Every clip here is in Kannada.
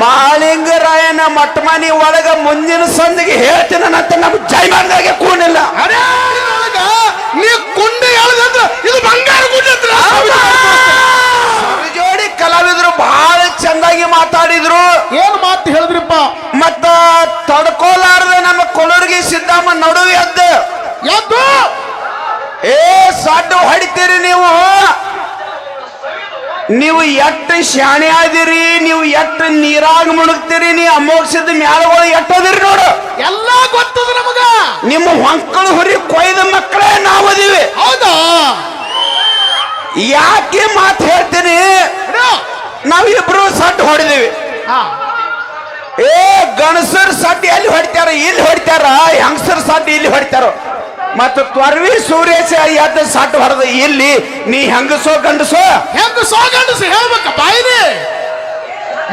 ಮಾಳಿಂಗರಾಯನ ಮಟ್ಮನಿ ಒಳಗ ಮುಂದಿನ ಸಂದಿಗೆ ಹೇಳ್ತೀನಿ ನಮ್ಮ ನಮ್ ಕೂನಿಲ್ಲ ಅರೇ ಒಳಗ ನೀ ಕುಂಡೆ ಹೇಳದಂದ್ರ ಇದು ಬಂಗಾರ ಜೋಡಿ ಕಲಾವಿದರು ಬಹಳ ಚಂದಾಗಿ ಮಾತಾಡಿದ್ರು. ಏನ್ ಮಾತು ಹೇಳಿದ್ರಿಪ್ಪ? ಮತ್ತ ತಡ್ಕೋಲಾರ್ದ ನಮ್ಮ ಕೊಳರ್ಗಿ ಸಿದ್ದಮ್ಮ ನಡುವೆ ಎದ್ದು. ಎದ್ದು? ಏ ಸಡ್ಡು ಹೊಡಿತೀರಿ ನೀವು? ನೀವು ಎಟ್ಟು ಶಾಣೆ ಆದಿರಿ ನೀವು ಎಟ್ಟು ನೀರಾಗ ಮುಳುಗ್ತೀರಿ ನೀವು ಅಮೋಕ್ಷದ ಮ್ಯಾಲಗಳು ಎಟ್ಟದಿರಿ ನೋಡು. ಎಲ್ಲ ಗೊತ್ತದ ನಮಗ. ನಿಮ್ಮ ಹೊಂಕಳು ಹುರಿ ಕೊಯ್ದ ಮಕ್ಕಳೇ ನಾವು ಅದೀವಿ. ಹೌದಾ? ಯಾಕೆ ಮಾತು ಹೇಳ್ತೀನಿ? ನಾವು ಇಬ್ರು ಸಟ್ ಹೊಡೆದಿವಿ. ಹಾ. ಏ ಗಣಸರ್ ಸಟ್ ಎಲ್ಲಿ ಹೊಡಿತಾರ ಇಲ್ಲಿ ಹೊಡಿತಾರ ಹೆಂಗಸರ್ ಸಟ್ ಇಲ್ಲಿ ಹೊಡಿತಾರ. ಮತ್ತು ತ್ವರ್ವಿ ಸೂರ್ಯಸ ಎದ್ದ ಸಟ್ ಹೊಡೆದ ಇಲ್ಲಿ ನೀ ಹೆಂಗಸೋ ಗಂಡಸೋ? ಹೆಂಗಸೋ ಗಂಡಸು ಹೇಳ್ಬೇಕ ಬಾಯಿನಿ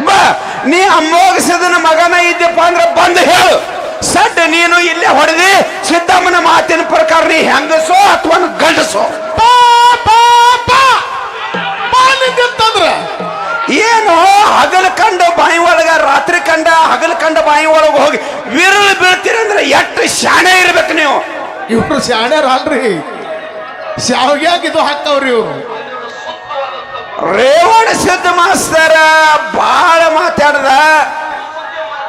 ಬಾ ನೀ ಅಮ್ಮೋಗಿಸಿದನ ಮಗನ ಇದ್ದಪ್ಪ ಅಂದ್ರೆ ಬಂದು ಹೇಳು. ಸಡ್ ನೀನು ಇಲ್ಲೇ ಹೊಡೆದಿ ಸಿದ್ದಮ್ಮನ ಮಾತಿನ ಪ್ರಕಾರ ನೀ ಹೆಂಗಸೋ ಅಥವಾ ಗಂಡಸೋ? ಏನು? ಹಗಲು ಕಂಡ ಬಾಯಿ ಒಳಗ ರಾತ್ರಿ ಕಂಡ ಹಗಲು ಕಂಡ ಬಾಯಿ ಒಳಗ ಹೋಗಿ ವಿರಳು ಬೀಳ್ತೀರಿ ಅಂದ್ರೆ ಎಷ್ಟು ಶಾಣೆ ಇರ್ಬೇಕು ನೀವು. ಇವ್ರು ಶಾಣ್ಯಾರ ಅಲ್ರಿ. ಶಾವ್ಗ್ಯಾಗ ಇದು ಹಾಕವ್ರಿ ಇವರು. ರೇವಣ ಸಿದ್ಧ ಮಾಸ್ತರ ಬಹಳ ಮಾತಾಡ್ದ.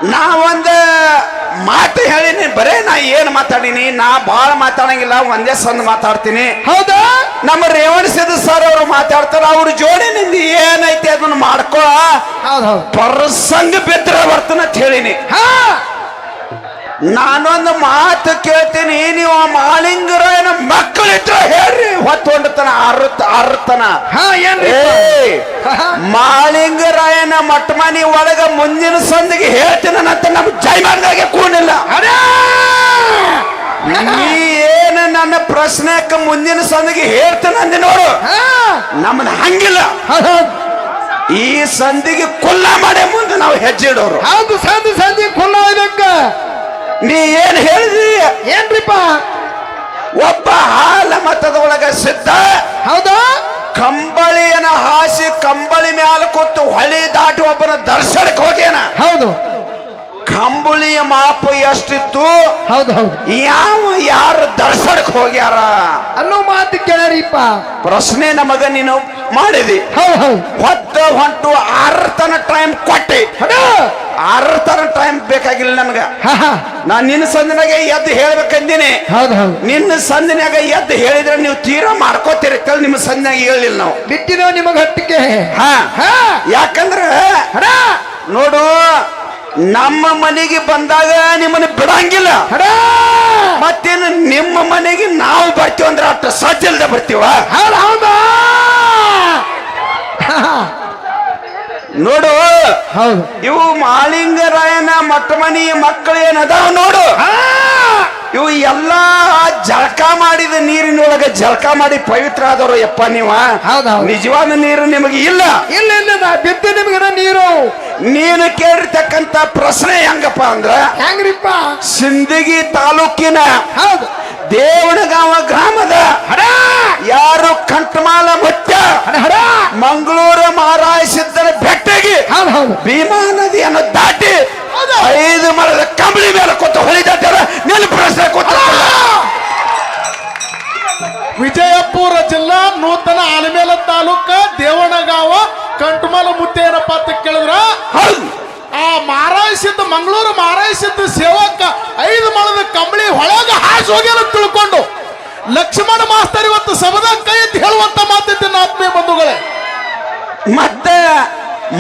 ನಾವೊಂದು ಮಾತು ಹೇಳಿನಿ ಬರೇ ನಾ ಏನು ಮಾತಾಡಿನಿ ನಾ ಭಾಳ ಮಾತಾಡಂಗಿಲ್ಲ ಒಂದೇ ಸಂದ್ ಮಾತಾಡ್ತೀನಿ. ಹೌದಾ? ನಮ್ಮ ರೇವಣ ಸಿದ್ಧ ಸರ್ ಅವರು ಮಾತಾಡ್ತಾರ ಅವ್ರ ಜೋಡಿ ನಿಂದ ಏನೈತಿ ಅದನ್ನ ಹೌದ್ ಪ್ರಸಂಗ ಬಿದ್ರ ಬರ್ತನ ಅಂತ ಹೇಳಿನಿ. ಹಾ. ನಾನೊಂದು ಮಾತು ಕೇಳ್ತೀನಿ ನೀವು ಆ ಮಾಳಿಂಗರಾಯನ ಮಕ್ಕಳಿದ್ರ ಹೇಳ್ರಿ. ಹೊತ್ತೊಂಡತನ ಅರ್ತ ಅರ್ತನ ಮಾಳಿಂಗರಾಯನ ಮಟ್ಮನಿ ಒಳಗ ಮುಂದಿನ ಸಂದಿಗೆ ಹೇಳ್ತೀನಂತ ನಮ್ಮ ಜೈ ಕೂನಿಲ್ಲ ಕೂಡಿಲ್ಲ ನೀ ಏನು ನನ್ನ ಪ್ರಶ್ನೆಕ್ಕೆ ಮುಂದಿನ ಸಂದಿಗೆ ಹೇಳ್ತೀನಂದ ನೋಡು. ಹಾ. ನಮ್ಮನ್ನ ಹಂಗಿಲ್ಲ. ಈ ಸಂದಿಗೆ ಕುಲ್ಲ ಮಾಡೇ ಮುಂದೆ ನಾವು ಹೆಜ್ಜೆ ಇಡೋರು. ಹೌದು ಸಂದಿ ಖುಲ್ಲ ಇದಕ್ಕ ನೀ ಏನ್ ಹೇಳಿದಿ ಏನ್ರಿಪ್ಪ? ಒಬ್ಬ ಹಾಲ ಮತದ ಒಳಗ ಸಿದ್ಧ. ಹೌದು. ಕಂಬಳಿಯನ ಹಾಸಿ ಕಂಬಳಿ ಮ್ಯಾಲ ಕೂತು ಹೊಳಿ ದಾಟಿ ಒಬ್ಬನ ದರ್ಶನಕ್ಕೆ ಹೋಗ್ಯಾನ. ಹೌದು. ಕಂಬಳಿಯ ಮಾಪ ಎಷ್ಟಿತ್ತು? ಹೌದು ಹೌದು. ಯಾವ ಯಾರು ದರ್ಶನಕ್ಕೆ ಹೋಗ್ಯಾರ? ಅನ್ನೋ ಮಾತು ಕೇಳರಿಪ್ಪ. ಪ್ರಶ್ನೆ ನಮಗ ನೀನು ಮಾಡಿದಿ. ಹೌದು ಹೌದು. ಹೊತ್ತ ಹೊಂಟು ಆರತನ ಟೈಮ್ ಕೊಟ್ಟಿ. ಅಡ ಆರತನ ಟೈಮ್ ಬೇಕಾಗಿಲ್ಲ ನನಗ. ಹಾ ಹಾ. ನಾನ್ ನಿನ್ನ ಸಂದಿನಾಗ ಎದ್ದು ಹೇಳ್ಬೇಕಂದಿನಿ. ಹೌದು ಹೌದು. ನಿನ್ನ ಸಂದಿನಾಗ ಎದ್ದು ಹೇಳಿದ್ರೆ ನೀವು ತೀರಾ ಮಾಡ್ಕೋತೀರಿ. ಕಲ್ ನಿಮ್ಮ ಸಂದಿನಾಗ ಹೇಳಿಲ್ಲ ನಾವು. ಬಿಟ್ಟಿದ್ದೇವೆ ನಿಮಗೆ ಹಟ್ಟಿಗೆ ಹಾ. ಹಾ. ಯಾಕಂದ್ರ ನೋಡು ನಮ್ಮ ಮನೆಗೆ ಬಂದಾಗ ನಿಮ್ಮನ್ನ ಬಿಡಂಗಿಲ್ಲ. ಮತ್ತೇನು ನಿಮ್ಮ ಮನೆಗೆ ನಾವು ಬರ್ತೀವಿ ಅಂದ್ರೆ ಅಷ್ಟು ಸಜ್ಜಲ್ದ ಬರ್ತೀವ? ನೋಡು ಹೌದು. ಇವು ಮಾಳಿಂಗರಾಯನ ಮಟ್ಟ ಮನೆ ಮಕ್ಕಳು ಏನದಾವ ನೋಡು. ಇವು ಎಲ್ಲಾ ಜಳಕ ಮಾಡಿದ ನೀರಿನೊಳಗ ಜಳಕ ಮಾಡಿ ಪವಿತ್ರ ಆದವರು ಯಪ್ಪ ನೀವ. ನಿಜವಾದ ನೀರು ನಿಮಗೆ ಇಲ್ಲ. ಇಲ್ಲ ಇಲ್ಲ ನಾ ಬಿದ್ದು ನಿಮ್ಗೆ ನೀರು. ನೀನು ಕೇಳಿರ್ತಕ್ಕಂತ ಪ್ರಶ್ನೆ ಹೆಂಗಪ್ಪ ಅಂದ್ರ ಹೆಂಗ್ರಿಪ್ಪ? ಸಿಂದಗಿ ತಾಲೂಕಿನ ಹೌದು. ದೇವಣಗಾಂವ ಗ್ರಾಮದ ಯಾರು ಕಂಠಮಾಲ ಮುತ್ಯ ಮಂಗಳೂರು ಮಹಾರಾಯ ಸಿದ್ಧರ ಬೆಟ್ಟಗೆ ಹೌದು. ಮಂಗಳೂರು ಮಾರಾಯಿಸಿದ್ದ ಸೇವಕ ಐದು ಮಳದ ಕಂಬಳಿ ಹೊಳಗ ಹಾಸಿ ಹೋಗ್ಯಾರ ಅಂತ ತಿಳ್ಕೊಂಡು ಲಕ್ಷ್ಮಣ ಮಾಸ್ತರ್ ಇವತ್ತು ಸಬದ ಕೈ ಅಂತ ಹೇಳುವಂತ ಮಾತೈತಿ ಆತ್ಮೀಯ ಬಂಧುಗಳೇ. ಮತ್ತೆ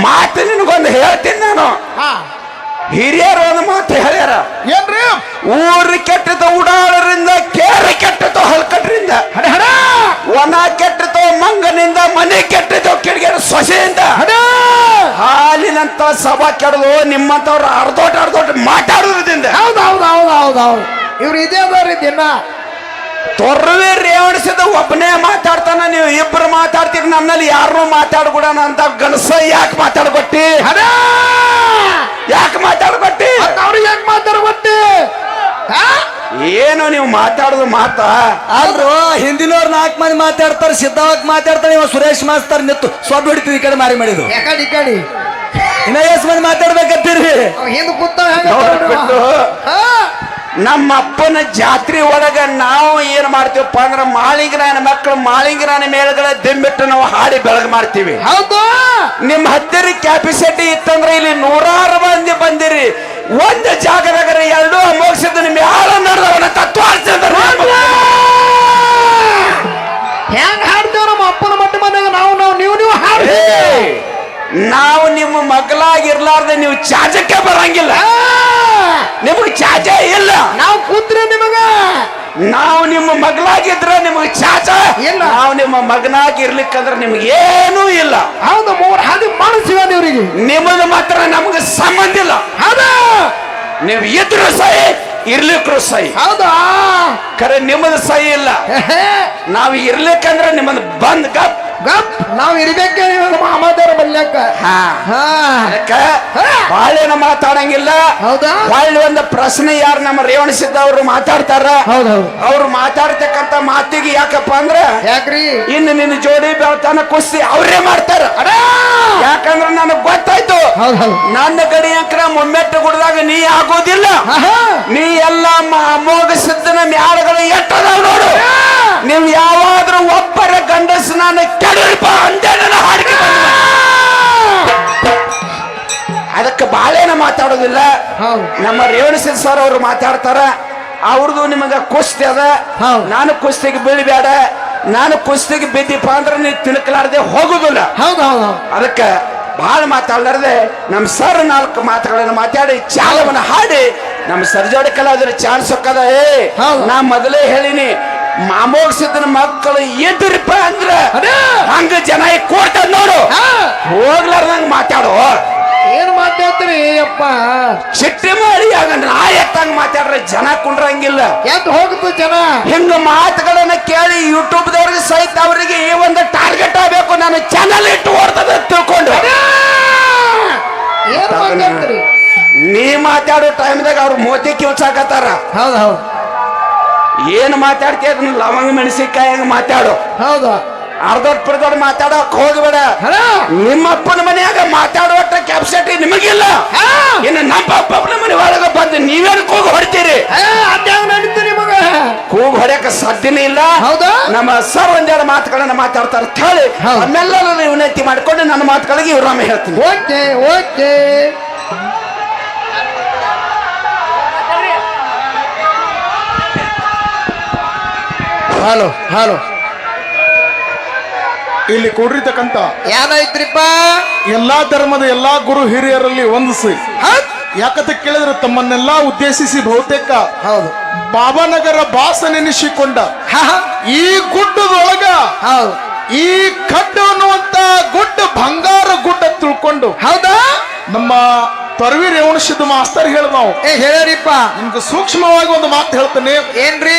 ಮಾತು ನಿನಗೊಂದು ಹೇಳ್ತೀನಿ ನಾನು. ಹಿರಿಯರು ಒಂದು ಮಾತು ಹೇಳ್ಯಾರ. ಏನ್ರಿ? ಊರು ಕೆಟ್ಟದ ಉಡಾಳರಿಂದ ಕೇರಿ ಕೆಟ್ಟದ ಹಲ್ಕಟ್ರಿಂದ ಒಣ ಕೆಟ್ಟದ ಮಂಗನಿಂದ ಮನೆ ಕೆಟ್ಟದ ಕಿಡಿಗೆರ ಸೊಸೆಯಿಂದ. ಹಡ. ಹಾಲಿನಂತ ಸಭಾ ಕೆಡಲು ನಿಮ್ಮಂತವ್ರು ಅರ್ಧೋಟ ಅರ್ಧೋಟ ಮಾತಾಡೋದ್ರಿಂದ. ಹೌದು ಹೌದು ಹೌದು ಹೌದು ಹೌದು. ಇವ್ರು ಇದೇ ಅದಾರಿ ದಿನ. ತೊರ್ವೆ ರೇವಣಿಸಿದ ಒಬ್ಬನೇ ಮಾತಾಡ್ತಾನ ನೀವು ಇಬ್ರು ಮಾತಾಡ್ತೀರಿ ನನ್ನಲ್ಲಿ ಯಾರು ಮಾತಾಡ್ಬಿಡೋಣ ಅಂತ ಗಣಸ ಯಾಕೆ ಮಾತಾಡ್ಕೊಟ್ಟಿ? ಹಡ ಯಾಕೆ ಮಾತಾಡ್ಕೊಟ್ಟಿ? ಅವ್ರಿಗೆ ಯಾಕೆ ಮಾತಾಡ ಗೊತ್ತಿ ಏನು ನೀವು ಮಾತಾಡೋದು ಮಾತಾ? ಅಲ್ರು ಹಿಂದಿನವ್ರು ನಾಲ್ಕು ಮಂದಿ ಮಾತಾಡ್ತಾರೆ ಸಿದ್ಧವಾಗಿ ಮಾತಾಡ್ತಾರೆ ಇವ ಸುರೇಶ್ ಮಾಸ್ತರ್ ನಿತ್ತು ಸೊಬ್ಬ ಹಿಡಿತೀವಿ ಈ ಕಡೆ ಮಾರಿ ಮಾಡಿದ್ರು ಯಾಕಡಿ ಈ ಕಡಿ. ಇನ್ನ ಎಷ್ಟ್ ಮಂದಿ ಹಿಂದ್ ಬಿಟ್ಟು. ನಮ್ಮ ಅಪ್ಪನ ಜಾತ್ರೆ ಒಳಗ ನಾವು ಏನ್ ಮಾಡ್ತೀವಪ್ಪ ಅಂದ್ರೆ ಮಾಳಿಂಗರಾಯನ ಮಕ್ಕಳು ಮಾಳಿಂಗರಾಯನ ಮೇಲ್ಗಳ ದಿಂಬಿಟ್ಟು ನಾವು ಹಾಡಿ ಬೆಳಗ್ ಮಾಡ್ತೀವಿ. ಹೌದು? ನಿಮ್ಮ ಹತ್ತಿರ ಕ್ಯಾಪಿಸಿಟಿ ಇತ್ತಂದ್ರೆ ಇಲ್ಲಿ ನೂರಾರು ಮಂದಿ ಬಂದಿರಿ. ಒಂದು ಜಾಗದಾಗ ಎರಡು ಮೋಕ್ಷದ ನಿಮ್ಮ ಯಾರ ನಡೆದವನ ತತ್ವ ಹೆಂಗ್ ಹಾಡ್ತೇವ ನಮ್ಮ ಅಪ್ಪನ ಮಟ್ಟ ಮನೆಯಾಗ? ನಾವು ನಾವು ನೀವು ನೀವು ಹಾಡ್ರಿ ನಾವು ನಿಮ್ಮ ಮಗಲಾಗಿರ್ಲಾರ್ದೆ ನೀವು ಚಾಜಕ್ಕೆ ಬರಂಗಿಲ್ಲ. ನಿಮಗೆ ಚಾಚ ಇಲ್ಲ. ನಾವು ಕೂತ್ರಿ ನಿಮಗ. ನಾವು ನಿಮ್ಮ ಮಗಲಾಗಿದ್ರ ಇಲ್ಲ. ನಾವು ನಿಮ್ಮ ಮಗನಾಗಿ ಇರ್ಲಿಕ್ಕಂದ್ರೆ ನಿಮ್ಗೆ ಏನೂ ಇಲ್ಲ. ಹೌದು ಮೂರ್ ಹಾದಿ ಮಾಡಿಸಿವ ನೀವರಿಗೆ ನಿಮ್ಮದು ಮಾತ್ರ ನಮ್ಗೆ ಸಂಬಂಧ ಇಲ್ಲ. ಹೌದ. ನೀವು ಇದ್ರು ಸಹಿ ಇರ್ಲಿಕ್ಕೂ ಸಹಿ. ಹೌದಾ. ಖರೆ ನಿಮ್ಮದು ಸಹಿ ಇಲ್ಲ. ನಾವು ಇರ್ಲಿಕ್ಕಂದ್ರೆ ನಿಮ್ಮದು ಬಂದ್ ಗಪ್. ಗಪ್. ನಾವ್ ಇರ್ಬೇಕೆ ಇವಾಗ ಮಾಮಾದೇವ್ರ ಬಲ್ಯಾಕ. ಹಾ. ಹಾ. ಅದಕ್ಕ ಬಾಳೆನ ಮಾತಾಡಂಗಿಲ್ಲ. ಹೌದಾ? ಒಂದು ಪ್ರಶ್ನೆ ಯಾರು ನಮ್ಮ ರೇವಣಿಸಿದ್ದ ಅವ್ರು ಮಾತಾಡ್ತಾರ? ಹೌದೌದು. ಅವ್ರು ಮಾತಾಡ್ತಕ್ಕಂತ ಮಾತಿಗೆ ಯಾಕಪ್ಪ ಅಂದ್ರ ಯಾಕ್ರಿ? ಇನ್ನು ನಿನ್ನ ಜೋಡಿ ಬೆಳ್ತಾನ ಕುಸ್ತಿ ಅವ್ರೇ ಮಾಡ್ತಾರ. ಯಾಕಂದ್ರ ನನಗ್ ಗೊತ್ತಾಯ್ತು. ನನ್ನ ಗಡಿ ಅಂಕರ ಮೊಮ್ಮೆಟ್ಟು ಗುಡ್ದಾಗ ನೀ ಆಗೋದಿಲ್ಲ. ನೀ ಎಲ್ಲ ಅಮೋಘ ಸಿದ್ಧನ ಮ್ಯಾಡಗಳು ಎಟ್ಟದ ನೋಡು. ನೀವು ಯಾವಾದ್ರೂ ಒಬ್ಬರ ಗಂಡಸ್ ಕೆಡಲ್ಪ ಅಂದೆ ನನ್ನ ಅದಕ್ಕೆ ಬಾಳೇನ ಮಾತಾಡೋದಿಲ್ಲ. ನಮ್ಮ ರೇವಣಸಿದ್ ಸರ್ ಅವರು ಮಾತಾಡ್ತಾರ. ಅವ್ರದ್ದು ನಿಮಗ ಕುಸ್ತಿ ಅದ. ನಾನು ಕುಸ್ತಿಗೆ ಬೀಳ್ಬೇಡ. ನಾನು ಕುಸ್ತಿಗೆ ಬಿದ್ದಿಪ್ಪ ಅಂದ್ರೆ ನೀ ತಿಳ್ಕಲಾರ್ದೆ ಹೋಗುದಿಲ್ಲ. ಹೌದು ಹೌದು ಅದಕ್ಕೆ ಬಹಳ ಮಾತಾಡಲಾರ್ದೆ ನಮ್ಮ ಸರ್ ನಾಲ್ಕು ಮಾತುಗಳನ್ನು ಮಾತಾಡಿ ಚಾಲವನ್ನು ಹಾಡಿ ನಮ್ಮ ಸರ್ಜೋಡಿ ಕಲಾವಿದರ ಚಾನ್ಸ್ ಹೊಕ್ಕದ ಏ. ನಾ ಮೊದಲೇ ಹೇಳಿನಿ ಮಾಮೋಗ್ಸಿದ್ದನ ಮಕ್ಕಳು ಎದ್ರಿಪ್ಪ ಅಂದ್ರ ಅದೇ. ಹಂಗ ಜನ ಕೋರ್ಟ್ ನೋಡು. ಹಾ. ಹೋಗ್ಲಾರ್ದಂಗ ಮಾತಾಡು. ಏನ್ ಮಾತಾಡ್ತೀರಿ ಅಪ್ಪ ಚಿಟ್ಟಿ ಮಾಡಿ ಆಗ ನಾ ಎತ್ತಂಗ ಮಾತಾಡ್ರೆ ಜನ ಕುಂಡ್ರಂಗಿಲ್ಲ. ಎದ್ದು ಹೋಗ್ತು ಜನ. ಹಿಂಗ ಮಾತುಗಳನ್ನ ಕೇಳಿ ಯೂಟ್ಯೂಬ್ ದವ್ರಿಗೆ ಸಹಿತ ಅವರಿಗೆ ಈ ಒಂದು ಟಾರ್ಗೆಟ್ ಆಗ್ಬೇಕು. ನಾನು ಚಾನಲ್ ಇಟ್ಟು ಓಡ್ತದ ಅಂತ ತಿಳ್ಕೊಂಡು. ಏನ್ ಮಾತಾಡ್ತೀರಿ? ನೀ ಮಾತಾಡೋ ಟೈಮ್ದಾಗ ಅವ್ರು ಮೋತಿ ಕಿಲ್ಸಾಕತ್ತಾರ ಹೌದು ಹೌದು. ಏನ್ ಮಾತಾಡ್ತೀಯ ಅದನ್ನ ಲವಂಗ ಮೆಣಸಿಕಾಯಿ ಹಂಗ ಮಾತಾಡು. ಹೌದು. ಅರ್ಧ ಪರ್ದೊಡ್ ಮಾತಾಡಕ್ ಹೋಗ್ಬೇಡ. ನಿಮ್ಮಪ್ಪನ ನಿಮ್ಮ ಅಪ್ಪನ ಮನ್ಯಾಗ ಮಾತಾಡುವಟ್ಟ ಕೆಪಾಸಿಟಿ ನಿಮಗಿಲ್ಲ. ಇನ್ನು ನಮ್ಮ ಅಪ್ಪನ ಮನೆ ಒಳಗ ಬಂದು ನೀವೇನು ಕೂಗು ಹೊಡಿತೀರಿ? ಕೂಗು ಹೊಡ್ಯಕ ಸಾಧ್ಯನೇ ಇಲ್ಲ. ಹೌದಾ? ನಮ್ಮ ಸರ್ ಒಂದೆರಡು ಮಾತುಗಳನ್ನ ಮಾತಾಡ್ತಾರ. ಹೇಳಿ. ನಮ್ಮೆಲ್ಲರೂ ವಿನಂತಿ ಮಾಡ್ಕೊಂಡು ನನ್ನ ಮಾತುಗಳಿಗೆ ಇವ್ರಾಮ ಹೇಳ್ತೀನಿ. Okay okay. Hello hello. ಇಲ್ಲಿ ಕೂಡಿರ್ತಕ್ಕಂತ ಯಾರಾಯ್ತ್ರಿಪ್ಪ? ಎಲ್ಲಾ ಧರ್ಮದ ಎಲ್ಲಾ ಗುರು ಹಿರಿಯರಲ್ಲಿ ವಂದಿಸಿ. ಹೌದ್ ಯಾಕಂತ ಕೇಳಿದ್ರೆ ತಮ್ಮನ್ನೆಲ್ಲಾ ಉದ್ದೇಶಿಸಿ ಬಹುತೇಕ ಹೌದು. ಬಾಬಾನಗರ ಬಾಸ ನೆನೆಸಿಕೊಂಡ. ಈ ಗುಡ್ಡದೊಳಗ ಹೌದು. ಈ ಕಡ್ಡು ಅನ್ನುವಂತ ಗುಡ್ಡ ಬಂಗಾರ ಗುಡ್ಡ ತಿಳ್ಕೊಂಡು ಹೌದಾ? ನಮ್ಮ ತೊರವಿ ರೇವಣಸಿದ್ದ ಮಾಸ್ತರ್ ಹೇಳ್ ನಾವು ಏ ಹೇಳ್ಯಾರಿಪ್ಪ ನಿಮ್ಗೆ ಸೂಕ್ಷ್ಮವಾಗಿ ಒಂದು ಮಾತು ಹೇಳ್ತೇನೆ. ಏನ್ರಿ?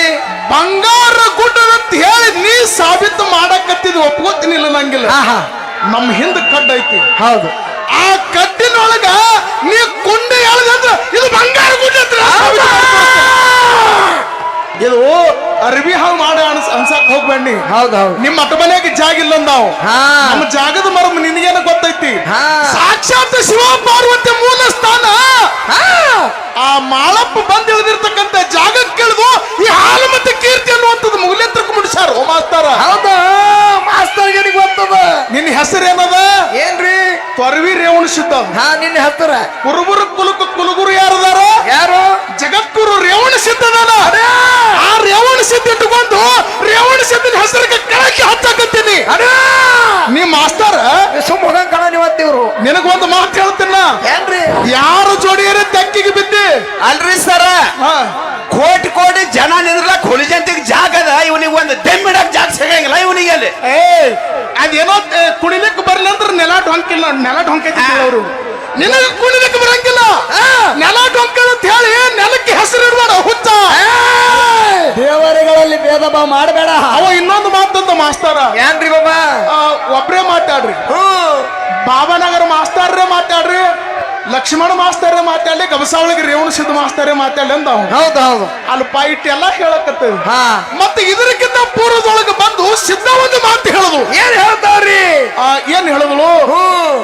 ಬಂಗಾರ ಗುಡ್ಡದಂತ ಹೇಳಿ ನೀ ಸಾಬೀತು ಮಾಡಕತ್ತಿದ್ ಒಪ್ಕೋತೀನಿಲ್ಲ ನಂಗಿಲ್ಲ. ನಮ್ಮ ಹಿಂದ ಕಡ್ಡ ಐತಿ. ಹೌದು. ಆ ಕಡ್ಡಿನೊಳಗ ನೀ ಕುಂಡೆ ಹೇಳಿದ್ರೆ ಇದು ಬಂಗಾರ ಗುಡ್ಡ ಹತ್ರ. ಇದು ಅರ್ವಿ ಹಾವು ಮಾಡ ಅನ್ಸ್ ಅನ್ಸಕ್ ಹೋಗ್ಬೇಡಿ ಹೌದೌದು ಹೌದು. ನಿಮ್ಮ ಅಟ ಮನೆಗೆ ಜಾಗ ಇಲ್ಲ ನಾವು ಹಾ. ನಮ್ಮ ಜಾಗದ ಮರ್ಮ ನಿನಗೇನ ಗೊತ್ತೈತಿ? ಹಾ. ಸಾಕ್ಷಾತ್ ಶಿವ ಪಾರ್ವತಿ ಮೂಲ ಸ್ಥಾನ. ಹಾ. ಆ ಮಾಳಪ್ಪ ಬಂದ್ ಇಳಿದಿರ್ತಕ್ಕಂತ ಜಾಗಕ್ಕೆ ಕೇಳಿದು ಈ ಹಾಲು ಮತ್ತೆ ಕೀರ್ತಿ ಅನ್ನುವಂಥದ್ದು ಮುಗಿಲೆತ್ರಕ್ಕೆ ಮುಡಿಸಾರ ಓ ಮಾಸ್ತಾರ. ಹೌದಾ ಮಾಸ್ತರ್ಗೆ ಗೊತ್ತದ? ನಿನ್ನ ಹೆಸರು ಏನದ? ಏನ್ರಿ? ತೊರವಿ ರೇವಣಿಸಿದ್ದ. ಹಾ ನಿನ್ನ ಹೆಸರ. ಕುರುಬುರು ಕುಲುಕು ಕುಲುಗುರು ಯಾರದಾರ ಯಾರು ಜಗದ್ಗುರು ರೇವಣ ಸಿದ್ಧದಾನ ಆ ರೇವಣ ಸಿದ್ಧ ಇಟ್ಟುಕೊಂಡು ರೇವಣ ಸಿದ್ಧನ ಹೆಸರಿಗೆ ಕೆಳಕ್ಕೆ ಹತ್ತಕತ್ತೀನಿ ನೀ ಮಾಸ್ತಾರ ಸುಮ್ಮ ಹೋಗಂಗ್ ಕಾಣ ನೀವತ್ತಿವ್ರು ನಿನಗ ಒಂದು ಮಾತು ಹೇಳ್ತೀನ ಏನ್ರಿ? ಯಾರು ಜೋಡಿಯರ ತೆಕ್ಕಿಗೆ ಬಿದ್ದಿ? ಅಲ್ರಿ ಸರ. ಹಾ. ಕೋಟಿ ಕೋಟಿ ಜನ ನಿಂದ್ರಲಕ್ ಹುಲಿ ಜಂತಿಗೆ ಜಾಗ ಅದ. ಇವನಿಗೆ ಒಂದು ದೆಮ್ಮಿಡಕ್ ಜಾಗ ಸಿಗಂಗಿಲ್ಲ ಇವನಿಗೆ ಅಲ್ಲಿ. ಏ ಅದೇನೋ ಕುಣಿಲಿಕ್ಕೆ ಬರ್ಲಿ ಅಂದ್ರೆ ನೆಲ ಡೊಂಕಿಲ್ಲ ನೆಲ ಹೊಂಕೈತಿ ಅವರು ನಿನಗ ಕುಣಿಲಿಕ್ಕೆ ಬರಂಗಿಲ್ಲ? ನೆಲ ಹೊಂಕದ ಅಂತ ಹೇಳಿ ನೆಲಕ್ಕೆ ಹೆಸರು ಇಡ್ಬೇಡ ಹುಚ್ಚ. ದೇವರುಗಳಲ್ಲಿ ಭೇದ ಭಾವ ಮಾಡಬೇಡ. ಅವ ಇನ್ನೊಂದು ಮಾತಂತ ಮಾಸ್ತಾರ. ಏನ್ರಿ ಬಾಬಾ? ಆ, ಒಬ್ರೇ ಮಾತಾಡ್ರಿ. ಹ್ಮ್. ಬಾಬಾನಗರ ಮಾಸ್ತಾರ್ರೆ ಮಾತಾಡ್ರಿ ಲಕ್ಷ್ಮಣ ಮಾಸ್ತರೇ ಮಾತಾಡ್ಲಿ ಗಬಸಾವಳಿಗೆ ರೇವಣ ಸಿದ್ಧ ಮಾಸ್ತರೇ ಮಾತಾಡ್ಲಿ ಅಂತ ಅವನು ಹೌದು ಹೌದು. ಅಲ್ಲಿ ಪೈಟ್ ಎಲ್ಲ ಹೇಳಕತ್ತೇವೆ. ಹಾ. ಮತ್ತೆ ಇದಕ್ಕಿಂತ ಪೂರ್ವದೊಳಗೆ ಬಂದು ಸಿದ್ಧ ಒಂದು ಮಾತು ಹೇಳುದು. ಏನ್ ಹೇಳ್ತಾವ್ರಿ ಏನ್ ಹೇಳಿದಳು.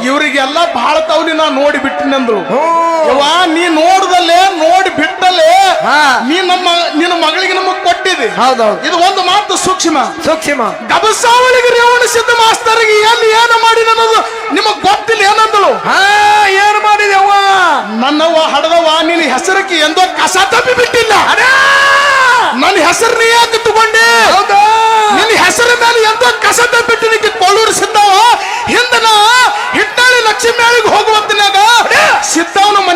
ಇವರಿಗೆಲ್ಲ ಬಹಳ ತವಲಿ ನಾ ನೋಡಿ ಬಿಟ್ಟಿನಂದ್ರು. ನೀ ನೋಡ್ದಲ್ಲೇ ನೋಡಿ ಬಿಟ್ಟಲ್ಲೇ ಹಾ. ನೀ ನಮ್ಮ ನಿನ್ನ ಮಗಳಿಗೆ ನಮಗ್ ಹೌದೌದು ಇದು ಒಂದು ಮಾತು ಸೂಕ್ಷ್ಮ. ಸೂಕ್ಷ್ಮ. ಗಬಸಾವಳಿಗೆ ರೇವಣ ಸಿದ್ಧ ಮಾಸ್ತರಿಗೆ ಎಲ್ಲಿ ಏನು ಮಾಡಿ ಅನ್ನೋದು ನಿಮಗ್ ಗೊತ್ತಿಲ್ಲ ಏನಂದಳು? ಹಾ ಏನ್ ಮಾಡಿದೆವ್ವ ನನ್ನವ್ವ ಹಡದವ್ವ ನಿನ್ನ ಹೆಸರಕ್ಕೆ ಎಂದೋ ಕಸ ತಪ್ಪಿ ಬಿಟ್ಟಿಲ್ಲ. ನನ್ನ ಹೆಸರು ನೀ ಯಾಕೆ ತಗೊಂಡೆ ಹೌದಾ. ನಿನ್ನ ಹೆಸರ ಮೇಲೆ ಎಂದೋ ಕಸ ತಪ್ಪಿಟ್ಟಿದ್ದಕ್ಕೆ ಕೊಳ್ಳೂರು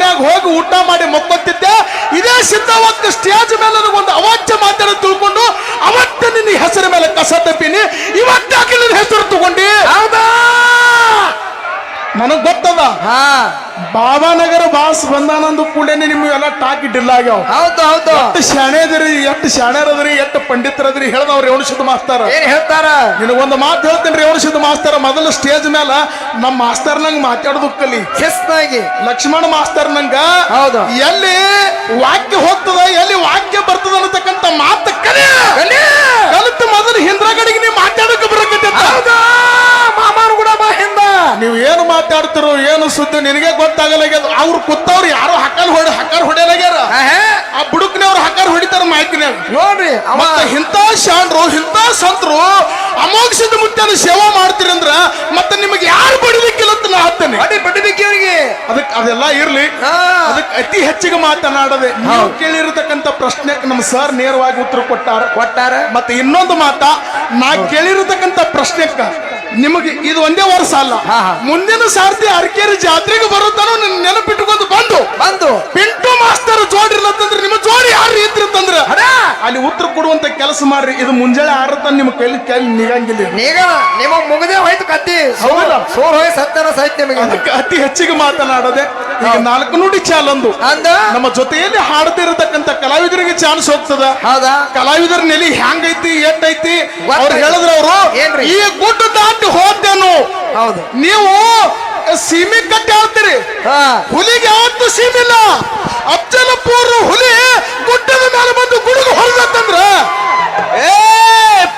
ಮನ್ಯಾಗ ಹೋಗಿ ಊಟ ಮಾಡಿ ಮಕ್ಕೊತ್ತಿದ್ದೆ ಇದೇ ಸಿದ್ದವಕ್ಕ ಸ್ಟೇಜ್ ಮೇಲೆ ನನಗೊಂದು ಅವಾಚ್ಯ ಮಾತಾಡ ತಿಳ್ಕೊಂಡು ಅವತ್ತೆ ನಿನ್ನ ಹೆಸರ ಮೇಲೆ ಕಸ ತಪ್ಪಿನಿ. ಇವತ್ತಾಗಿ ನಿನ್ನ ಹೆಸರು ತಗೊಂಡಿ. ಹೌದಾ? ನನಗ್ ಗೊತ್ತದ? ಹಾ. ಬಾಬಾನಗರ ಬಾಸ್ ಬಂದಾನಂದು ಕೂಡಲೇ ನಿಮ್ಗೆಲ್ಲ ಟಾಕಿ ಡಿಲ್ ಆಗ್ಯಾವ ಹೌದು ಹೌದು. ಎಷ್ಟು ಶಾಣೆ ಅದ್ರಿ ಎಷ್ಟು ಶಾಣ್ಯರದ್ರಿ ಎಷ್ಟು ಪಂಡಿತರದ್ರಿ ಹೇಳ್ದವ್ರು ರೇವಣ ಸಿದ್ಧ ಮಾಸ್ತಾರ. ಏನ್ ಹೇಳ್ತಾರ? ನಿನಗೊಂದು ಮಾತು ಹೇಳ್ತೀನಿ ರೇವಣ ಮಾಸ್ತಾರ ಮೊದಲು ಸ್ಟೇಜ್ ಮೇಲೆ ನಮ್ಮ ಮಾಸ್ತರ್ ನಂಗೆ ಮಾತಾಡೋದು ಕಲಿ ಹೆಸ್ನಾಗಿ ಲಕ್ಷ್ಮಣ ಮಾಸ್ತರ್ ನಂಗ ಹೌದು. ಎಲ್ಲಿ ವಾಕ್ಯ ಹೋಗ್ತದ ಎಲ್ಲಿ ವಾಕ್ಯ ಬರ್ತದ ಅನ್ನತಕ್ಕಂತ ಮಾತು ಕಲಿ ಕಲಿತು ಮೊದಲು ಹಿಂದ್ರಗಡೆಗೆ ನೀವು ಮಾತಾಡೋಕೆ ಬರಕತ್ತ ಹೌದಾ ಮಾಮಾನು ಕೂಡ ಬಾ ಹಿಂದ ನೀವು ಏನು ಮಾತಾಡ್ತಿರೋ ಏನು ಸುದ್ದಿ ನಿನಗೆ ಗೊತ್ತಾಗಲಾಗ್ಯದ? ಅವ್ರು ಕುತ್ತವ್ರು ಯಾರು ಹಕ್ಕಲ್ ಹೊಡೆ ಹಕ್ಕಲ್ ಹೊಡೆಯಲಾಗ್ಯಾರ. ಆ ಬುಡುಕ್ನವ್ರು ಹಕ್ಕಲ್ ಹೊಡಿತಾರ ಮಾಹಿತಿನಾಗ ನೋಡ್ರಿ ಮತ್ತೆ ಇಂಥ ಶಾಣ್ರು ಇಂಥ ಸಂತರು ಅಮೋಕ್ಷದ ಮುತ್ಯನ ಸೇವಾ ಮಾಡ್ತೀರಿ ಅಂದ್ರ ಮತ್ತೆ ನಿಮಗೆ ಯಾರು ಬಡಿಲಿಕ್ಕಿಲ್ಲ ಅಂತ ನಾ ಹತ್ತೇನೆ. ಅಡಿ ಅವರಿಗೆ ಅದಕ್ಕೆ ಅದೆಲ್ಲ ಇರ್ಲಿ. ಅದಕ್ಕೆ ಅತಿ ಹೆಚ್ಚಿಗೆ ಮಾತನಾಡದೆ ನೀವು ಕೇಳಿರತಕ್ಕಂತ ಪ್ರಶ್ನೆಗೆ ನಮ್ಮ ಸರ್ ನೇರವಾಗಿ ಉತ್ತರ ಕೊಟ್ಟಾರ. ಕೊಟ್ಟಾರ. ಮತ್ತೆ ಇನ್ನೊಂದು ಮಾತಾ ನಾ ಕೇಳಿರತಕ್ಕಂತ ಪ್ರಶ್ನೆಕ್ಕ ನಿಮಗೆ ಇದು ಒಂದೇ ವರ್ಷ ಅಲ್ಲ. ಮುಂದಿನ ಸಾರ್ತಿ ಅರಕೇರಿ ಜಾತ್ರೆಗೆ ಬರುತ್ತಾನೋ ನಿನ್ನ ನೆನಪಿಟ್ಟುಕೊಂಡು ಬಂದು. ಬಂದು. ಪಿಂಟು ಮಾಸ್ತರ್ ಜೋಡಿರ್ಲತ್ತಂದ್ರೆ ನಿಮ್ಮ ಜೋಡಿ ಯಾರು ಇದ್ರಂತಂದ್ರ ಅಲ್ಲಿ ಉತ್ತರ ಕೊಡುವಂತ ಕೆಲಸ ಮಾಡ್ರಿ. ಇದು ಮುಂಜಾನೆ ಆರತ್ತ ನಿಮ್ಮ ಕೈಲಿ ಕೈಲಿ ನಿಗಂಗಿಲ್ಲ ಇದು. ನಿಮ್ಮ ಮುಗದೆ ಹೋಯ್ತು ಕತ್ತಿ. ಹೌದಲ್ಲ? ಸೋರ್ ಹೋಯ್ ಸತ್ಯನ ಸಾಹಿತ್ಯ ನಿಮಗೆ. ಅತಿ ಹೆಚ್ಚಿಗೆ ಮಾತನಾಡದೆ ಈಗ ನಾಲ್ಕು ನುಡಿ ಚಾಲೊಂದು ಅಂದ. ನಮ್ಮ ಜೊತೆಯಲ್ಲಿ ಹಾಡದಿರತಕ್ಕಂತ ಕಲಾವಿದರಿಗೆ ಚಾನ್ಸ್ ಹೋಗ್ತದ ಹೌದಾ? ಕಲಾವಿದರ ನೆಲೆ ಹ್ಯಾಂಗೈತಿ ಎಟ್ಟೈತಿ ಅವ್ರು. ಹೇಳಿದ್ರ ಅವರು? ಈ ಗುಡ್ಡ ದಾಟಿ ಹೋದ್ದೇನು ಹೌದು. ನೀವು ಸೀಮೆ ಕಟ್ಟಿ ಹೇಳ್ತೀರಿ ಹುಲಿಗೆ ಯಾವತ್ತು ಸೀಮಿಲ್ಲ. ಅಫ್ಜಲಪುರ ಹುಲಿ ಗುಡ್ಡದ ಮೇಲೆ ಬಂದು ಗುಡುಗು ಹೊರದಂದ್ರ ಏ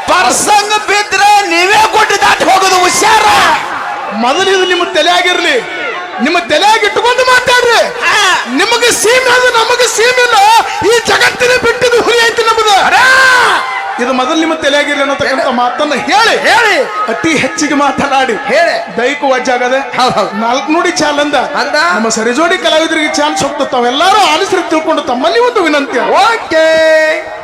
ಪರ್ಸಂಗ ಬಿದ್ರೆ ನೀವೇ ಕೊಟ್ಟು ದಾಟಿ ಹೋಗೋದು ಹುಷಾರ. ಮೊದಲು ಇದು ನಿಮ್ಮ ತಲೆ ಆಗಿರ್ಲಿ ನಿಮ್ಮ ತಲೆಯಾಗಿ ಇಟ್ಕೊಂಡು ಮಾತಾಡ್ರಿ. ನಿಮಗೆ ಸೀಮೆ ಅದು ನಮಗೆ ಸೀಮೆ ಇಲ್ಲ. ಈ ಜಗತ್ತಿನ ಬಿಟ್ಟಿದ್ದು ಹುಲಿ ಐತಿ ನಮ್ಮದು ಇದು ಮೊದಲು ನಿಮ್ಮ ತಲೆಯಾಗಿರ್ಲಿ ಅನ್ನತಕ್ಕಂಥ ಮಾತನ್ನ ಹೇಳಿ. ಹೇಳಿ. ಅತಿ ಹೆಚ್ಚಿಗೆ ಮಾತನಾಡಿ. ಹೇಳಿ. ದೈಹಿಕ ವಜ್ಜಾಗದೆ. ನಾಲ್ಕು ನುಡಿ ಚಾಲ್ ಅಂದ? ನಮ್ಮ ಸರಿಜೋಡಿ ಕಲಾವಿದರಿಗೆ ಚಾನ್ಸ್ ಹೋಗ್ತದೆ ತಾವೆಲ್ಲರೂ ಆಲಿಸ್ರಿ ತಿಳ್ಕೊಂಡು ತಮ್ಮಲ್ಲಿ ಒಂದು ವಿನಂತಿ. ಓಕೆ.